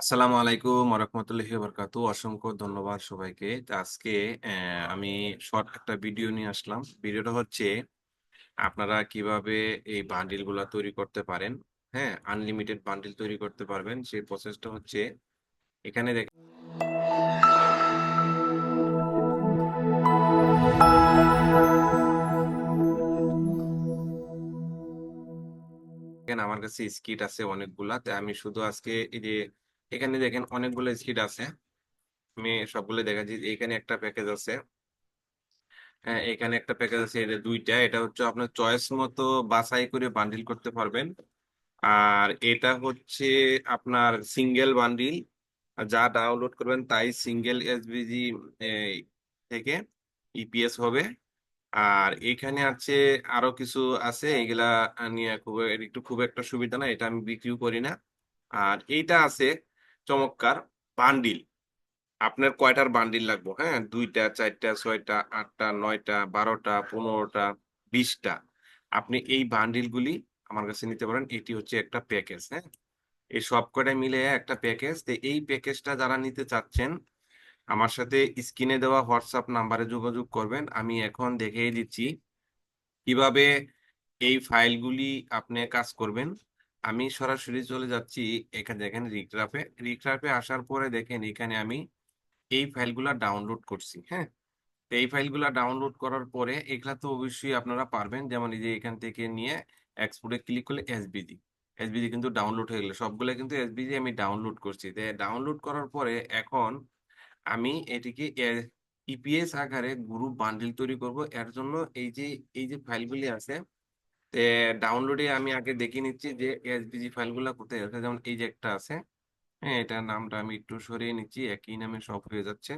আসসালামু আলাইকুম রহমতুল্লাহি বরকাতু অসংখ্য ধন্যবাদ সবাইকে। আজকে আমি শর্ট একটা ভিডিও নিয়ে আসলাম। ভিডিওটা হচ্ছে, আপনারা কীভাবে এই বান্ডিলগুলা তৈরি করতে পারেন হ্যাঁ? আনলিমিটেড বান্ডিল তৈরি করতে পারবেন। সেই প্রসেসটা হচ্ছে, এখানে দেখেন আমার কাছে স্কিট আছে অনেকগুলা। আমি শুধু আজকে এই যে এখানে দেখেন অনেকগুলো স্কিট আছে। আমি সবগুলো দেখাচ্ছি। এখানে একটা প্যাকেজ আছে। হ্যাঁ এখানে একটা প্যাকেজ আছে। এটা দুইটা। এটা হচ্ছে আপনার চয়েস মতো বাছাই করে বান্ডিল করতে পারবেন। আর এটা হচ্ছে আপনার সিঙ্গেল বান্ডিল যা ডাউনলোড করবেন তাই সিঙ্গেল এসবিজি থেকে ইপিএস হবে। আর এখানে আছে আরও কিছু আছে। এগুলা নিয়ে খুব একটু খুব একটা সুবিধা না এটা আমি বিক্রিও করি না। আর এইটা আছে চমৎকার বান্ডিল। আপনার কয়টার বান্ডিল লাগবো? হ্যাঁ দুইটা, চারটা, ছয়টা, আটটা, নয়টা, বারোটা, পনেরোটা, বিশটা। আপনি এই বান্ডিলগুলি আমার কাছে নিতে পারেন। এটি হচ্ছে একটা প্যাকেজ হ্যাঁ? এই সব কয়টা মিলে একটা প্যাকেজ। তো এই প্যাকেজটা যারা নিতে চাচ্ছেন, আমার সাথে স্ক্রিনে দেওয়া হোয়াটসঅ্যাপ নাম্বারে যোগাযোগ করবেন। আমি এখন দেখিয়ে দিচ্ছি কীভাবে এই ফাইলগুলি আপনি কাজ করবেন। আমি সরাসরি চলে যাচ্ছি এখানে দেখেন রিক্রাফে রিক্রাফে আসার পরে দেখেন এখানে আমি এই ফাইলগুলা ডাউনলোড করছি হ্যাঁ? এই ফাইলগুলা ডাউনলোড করার পরে এগুলা তো অবশ্যই আপনারা পারবেন। যেমন এই যে এখান থেকে নিয়ে এক্সপোর্টে ক্লিক করলে এসবিজি এসবিজি কিন্তু ডাউনলোড হয়ে গেলো। সবগুলো কিন্তু এসবিজি আমি ডাউনলোড করছি। ডাউনলোড করার পরে এখন আমি এটিকে ইপিএস আকারে গ্রুপ বান্ডিল তৈরি করব। এর জন্য এই যে এই যে ফাইলগুলি আছে তে ডাউনলোডে আমি আগে দেখে নিচ্ছি যে এসবিজি ফাইলগুলো কোথায় আছে। যেমন এই যে একটা আছে হ্যাঁ এটার নামটা আমি একটু সরিয়ে নিচ্ছি, একই নামে সব হয়ে যাচ্ছে।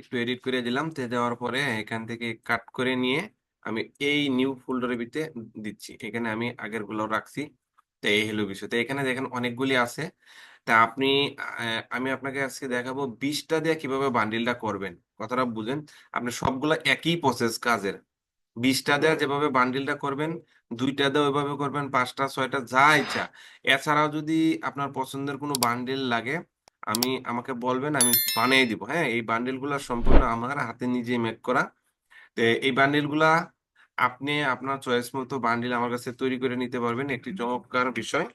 একটু এডিট করে দিলাম, তে দেওয়ার পরে এখান থেকে কাট করে নিয়ে আমি এই নিউ ফোল্ডারের ভিতরে দিচ্ছি। এখানে আমি আগেরগুলো রাখছি, তো এই হলো বিষয় তো এখানে দেখেন অনেকগুলি আছে, তা আপনি আমি আপনাকে আজকে দেখাবো বিশটা দিয়ে কীভাবে বান্ডিলটা করবেন। কথাটা বুঝেন, আপনি সবগুলো একই প্রসেস কাজের। বিশটা দেওয়া যেভাবে বান্ডিলটা করবেন, দুইটা দেওয়া ওইভাবে করবেন, পাঁচটা, ছয়টা, যা ইচ্ছা। এছাড়াও যদি আপনার পছন্দের কোনো বান্ডিল লাগে, আমি, আমাকে বলবেন, আমি বানিয়ে দিব হ্যাঁ? এই বান্ডিলগুলো সম্পূর্ণ আমার হাতে নিজে মেক করা। তো এই বান্ডিলগুলা আপনি আপনার চয়েস মতো বান্ডিল আমার কাছে তৈরি করে নিতে পারবেন, একটি চমৎকার বিষয়।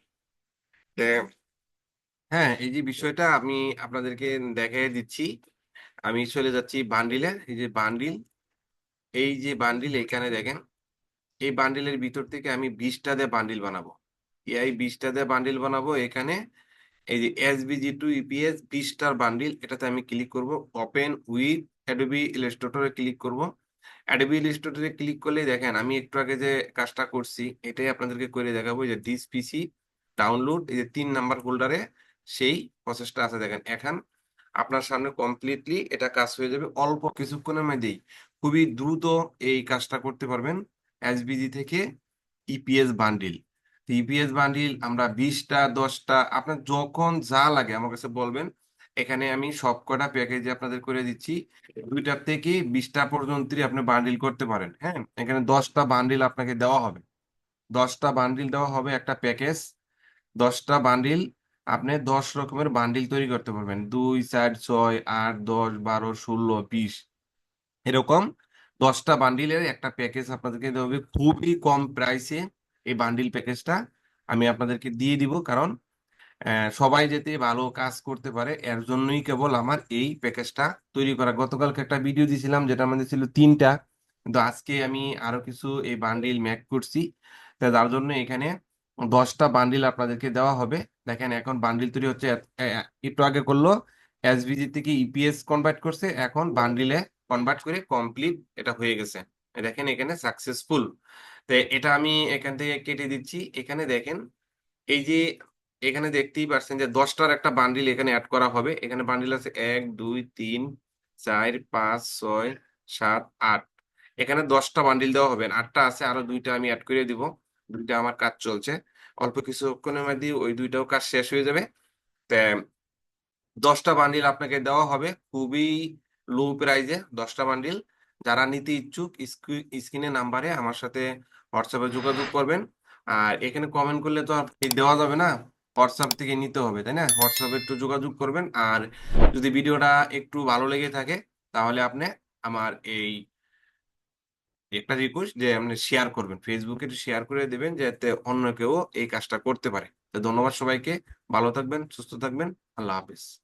হ্যাঁ এই যে বিষয়টা আমি আপনাদেরকে দেখাই দিচ্ছি। আমি চলে যাচ্ছি বান্ডিলে এই যে বান্ডিল এই যে বান্ডিল এখানে দেখেন, এই বান্ডিলের ভিতর থেকে আমি বিশটা দিয়ে বান্ডিল বানাবো। এই বিশটা দিয়ে বান্ডিল বানাবো, এখানে এই যে এসবিজি টু ইপিএস বিশটার বান্ডিল এটাতে আমি ক্লিক করব। ওপেন উইথ অ্যাডোবি ইলাস্ট্রেটরে ক্লিক করব। অ্যাডোবি ইলাস্ট্রেটরে ক্লিক করলে দেখেন, আমি একটু আগে যে কাজটা করছি, এটাই আপনাদেরকে করে দেখাবো যে ডিস পিসি ডাউনলোড এই যে তিন নাম্বার ফোল্ডারে সেই প্রসেসটা আছে। দেখেন, এখন আপনার সামনে কমপ্লিটলি এটা কাজ হয়ে যাবে। অল্প কিছুক্ষণের মধ্যেই খুবই দ্রুত এই কাজটা করতে পারবেন এসবিজি থেকে ইপিএস বান্ডিল। ইপিএস বান্ডিল আমরা বিশটা, দশটা, আপনার যখন যা লাগে আমার কাছে বলবেন, এখানে আমি সব কটা প্যাকেজে আপনাদের করে দিচ্ছি। দুইটার থেকে বিশটা পর্যন্তই আপনি বান্ডিল করতে পারেন হ্যাঁ? এখানে দশটা বান্ডিল আপনাকে দেওয়া হবে। দশটা বান্ডিল দেওয়া হবে একটা প্যাকেজ দশটা বান্ডিল আপনি দশ রকমের বান্ডিল তৈরি করতে পারবেন। দুই, চার, ছয়, আট, দশ, বারো, ষোলো, বিশ। এরকম দশটা বান্ডিলের একটা প্যাকেজ আপনাদেরকে দেওয়া হবে। খুবই কম প্রাইসে এই বান্ডিল প্যাকেজটা আমি আপনাদেরকে দিয়ে দিব কারণ সবাই যেতে ভালো কাজ করতে পারে, এর জন্যই কেবল আমার এই প্যাকেজটা তৈরি করা। গতকালকে একটা ভিডিও দিয়েছিলাম যেটা আমাদের ছিল তিনটা। কিন্তু আজকে আমি আরও কিছু এই বান্ডিল ম্যাক করছি। তা যার জন্য এখানে দশটা বান্ডিল আপনাদেরকে দেওয়া হবে। দেখেন এখন বান্ডিল তৈরি হচ্ছে একটু আগে করল এসভিজি থেকে ইপিএস কনভার্ট করছে। এখন বান্ডিলে কনভার্ট করে কমপ্লিট এটা হয়ে গেছে। দেখেন এখানে সাকসেসফুল তো এটা আমি এখান থেকে কেটে দিচ্ছি। এখানে দেখেন, এই যে এখানে দেখতেই পাচ্ছেন যে দশটার একটা বান্ডিল এখানে অ্যাড করা হবে। এখানে বান্ডিল আছে এক, দুই, তিন, চার, পাঁচ, ছয়, সাত, আট। এখানে দশটা বান্ডিল দেওয়া হবে। আটটা আছে, আরও দুইটা আমি অ্যাড করে দিব। দুইটা আমার কাজ চলছে। অল্প কিছুক্ষণের মধ্যে ওই দুইটাও কাজ শেষ হয়ে যাবে। তা দশটা বান্ডিল আপনাকে দেওয়া হবে। খুবই লো প্রাইজে দশটা বান্ডিল। যারা নিতে ইচ্ছুক স্ক্রিনে নাম্বারে আমার সাথে হোয়াটসঅ্যাপে যোগাযোগ করবেন। আর এখানে কমেন্ট করলে তো আর দেওয়া যাবে না। হোয়াটসঅ্যাপ থেকে নিতে হবে, তাই না? হোয়াটসঅ্যাপে একটু যোগাযোগ করবেন। আর যদি ভিডিওটা একটু ভালো লেগে থাকে, তাহলে আপনি আমার এই একটা রিকোয়েস্ট যে আপনি শেয়ার করবেন। ফেসবুকে শেয়ার করে দেবেন, যাতে অন্য কেউ এই কাজটা করতে পারে। তো ধন্যবাদ সবাইকে। ভালো থাকবেন, সুস্থ থাকবেন। আল্লাহ হাফিজ।